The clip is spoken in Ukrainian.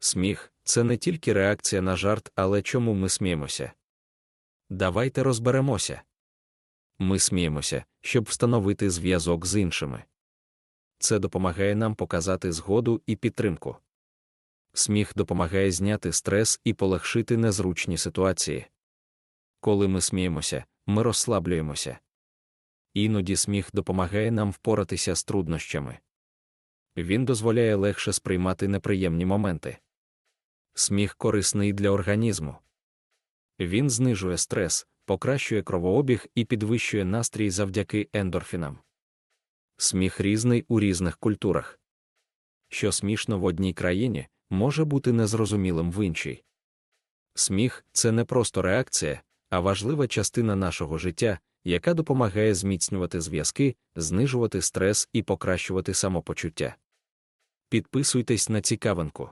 Сміх це не тільки реакція на жарт, але чому ми сміємося. Давайте розберемося. Ми сміємося, щоб встановити зв'язок з іншими. Це допомагає нам показати згоду і підтримку. Сміх допомагає зняти стрес і полегшити незручні ситуації. Коли ми сміємося, ми розслаблюємося. Іноді сміх допомагає нам впоратися з труднощами. Він дозволяє легше сприймати неприємні моменти. Сміх корисний для організму. Він знижує стрес, покращує кровообіг і підвищує настрій завдяки ендорфінам. Сміх різний у різних культурах. Що смішно в одній країні, може бути незрозумілим в іншій. Сміх це не просто реакція, а важлива частина нашого життя, яка допомагає зміцнювати зв'язки, знижувати стрес і покращувати самопочуття. Підписуйтесь на цікавинку.